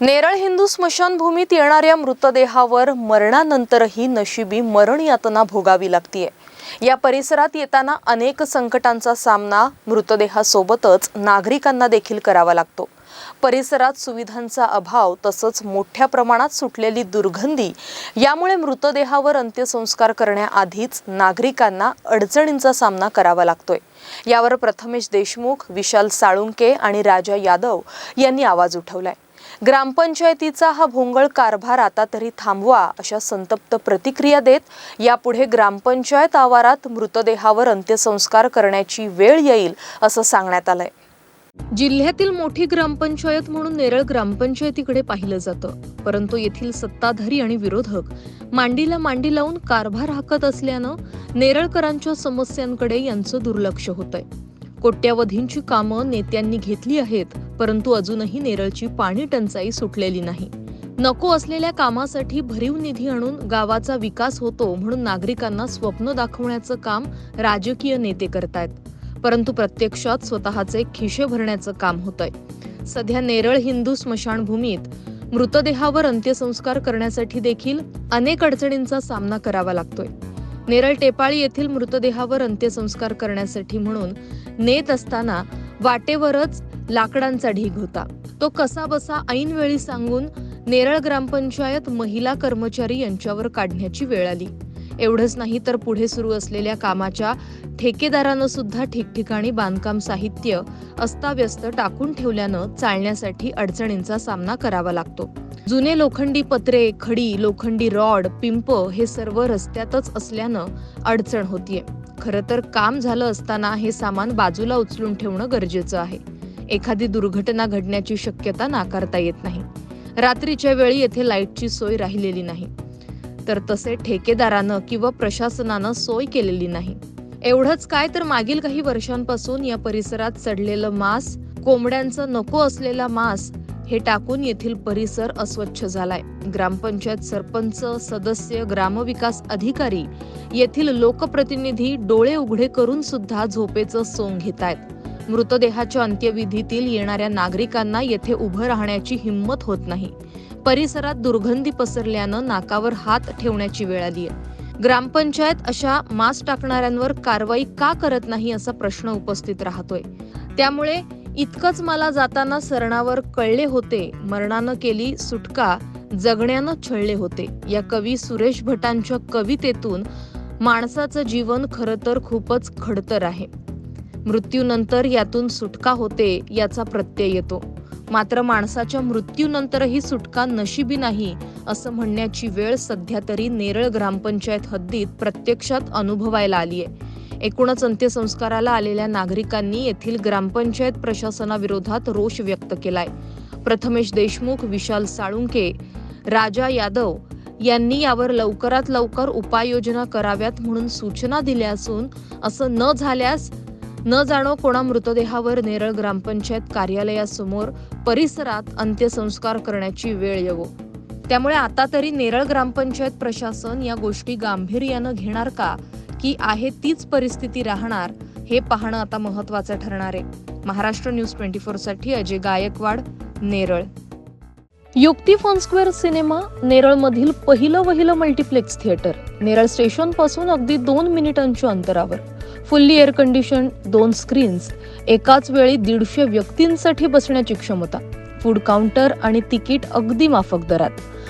नेरळ हिंदू स्मशानभूमीत येणाऱ्या मृतदेहावर मरणानंतरही नशिबी मरण यातना भोगावी लागतीये. या परिसरात येताना अनेक संकटांचा सामना मृतदेहासोबतच नागरिकांना देखील करावा लागतो. परिसरात सुविधांचा अभाव तसंच मोठ्या प्रमाणात सुटलेली दुर्गंधी यामुळे मृतदेहावर अंत्यसंस्कार करण्याआधीच नागरिकांना अडचणींचा सामना करावा लागतोय. यावर प्रथमेश देशमुख विशाल साळुंके आणि राजा यादव यांनी आवाज उठवलाय. ग्रामपंचायतीचा हा भोंगळ कारभार आता तरी थांबवा अशा संतप्त प्रतिक्रिया देत यापुढे ग्रामपंचायत आवारात मृतदेहावर अंत्यसंस्कार करण्याची वेळ येईल असं सांगण्यात आलंय. जिल्ह्यातील मोठी ग्रामपंचायत म्हणून नेरळ ग्रामपंचायतीकडे पाहिलं जातं. परंतु येथील सत्ताधारी आणि विरोधक मांडीला मांडी लावून कारभार हाकत असल्यानं नेरळकरांच्या समस्यांकडे यांचं दुर्लक्ष होतंय. कोट्यावधींची कामं नेत्यांनी घेतली आहेत परंतु अजूनही नेरळची पाणी टंचाई सुटलेली नाही. नको असलेल्या कामासाठी भरीव निधी आणून गावाचा विकास होतो म्हणून नागरिकांना स्वप्न दाखवण्याचं काम राजकीय नेते करतायत. परंतु प्रत्यक्षात स्वतःचे खिशे भरण्याचं काम होतंय. सध्या नेरळ हिंदू स्मशानभूमीत मृतदेहावर अंत्यसंस्कार करण्यासाठी देखील अनेक अडचणींचा सामना करावा लागतोय. नेरळ टेपाळी येथील मृतदेहावर अंत्यसंस्कार करण्यासाठी म्हणून नेत असताना वाटेवरच लाकडांचा ढीग होता. तो कसा बसा ऐन वेळी सांगून नेरळ ग्रामपंचायत महिला कर्मचारी यांच्यावर काढण्याची वेळ आली. एवढंच नाही तर पुढे सुरू असलेल्या कामाच्या ठेकेदारानं सुद्धा ठिकठिकाणी बांधकाम साहित्य अस्ताव्यस्त टाकून ठेवल्यानं चालण्यासाठी अडचणींचा सामना करावा लागतो. जुने लोखंडी पत्रे खडी लोखंडी रॉड पिंप हे सर्व रस्त्यातच असल्यानं अडचण होतीये. खरं तर काम झालं असताना हे सामान बाजूला उचलून ठेवणं गरजेचं आहे. एखादी दुर्घटना घडण्याची शक्यता नाकारता येत नाही. रात्रीच्या वेळी येथे लाईटची सोय राहिलेली नाही. तर तसे ठेकेदारानं किंवा प्रशासनानं सोय केलेली नाही. एवढंच काय तर मागील काही वर्षांपासून या परिसरात चढलेलं मांस कोंबड्यांचं नको असलेला मांस हे टाकून येथील परिसर अस्वच्छ झालाय. ग्रामपंचायत सरपंच सदस्य ग्रामविकास अधिकारी येथील लोकप्रतिनिधी डोळे उघडे करून सुद्धा झोपेचं सोंग घेत आहेत मृतदेहाच्या अंत्यविधीतील येणाऱ्या नागरिकांना येथे उभं राहण्याची हिंमत होत नाही. परिसरात दुर्गंधी पसरल्यानं नाकावर हात ठेवण्याची वेळ आली आहे ग्रामपंचायत अशा मास्क टाकणाऱ्यांवर कारवाई का करत नाही असा प्रश्न उपस्थित राहतोय. त्यामुळे इतकंच मला जाताना सरणावर कळले होते. मरणानं केली सुटका जगण्यानं छळले होते. या कवी सुरेश भटांच्या कवितेतून माणसाचं जीवन खरं तर खूपच खडतर आहे. मृत्यूनंतर यातून सुटका होते याचा प्रत्यय येतो. मात्र माणसाच्या मृत्यूनंतरही सुटका नशिबी नाही असं म्हणण्याची वेळ सध्या तरी नेरळ ग्रामपंचायत हद्दीत प्रत्यक्षात अनुभवायला आली आहे एकूणच अंत्यसंस्काराला आलेल्या नागरिकांनी येथील ग्रामपंचायत प्रशासनाविरोधात रोष व्यक्त केलाय. प्रथमेश देशमुख विशाल साळुंके राजा यादव यांनी यावर लवकरात लवकर उपाययोजना कराव्यात म्हणून सूचना दिल्या असून असं न झाल्यास न जाणो कोणा मृतदेहावर नेरळ ग्रामपंचायत कार्यालयासमोर परिसरात अंत्यसंस्कार करण्याची वेळ येवो. त्यामुळे आता तरी नेरळ ग्रामपंचायत प्रशासन या गोष्टी गांभीर्यानं घेणार का? की आहे तीच परिस्थिती राहणार हे पाहणं आता महत्वाचं ठरणार आहे. महाराष्ट्र न्यूज ट्वेंटी फोरसाठी Ajay Gaikwad Neral. Yukti fun square cinema नेरळमधील पहिलं वहिलं मल्टिप्लेक्स थिएटर नेरळ स्टेशनपासून अगदी दोन मिनिटांच्या अंतरावर. फुल्ली एअर कंडिशन दोन स्क्रीन्स एकाच वेळी दीडशे व्यक्तींसाठी बसण्याची क्षमता. फूड काउंटर आणि तिकीट अगदी माफक दरात.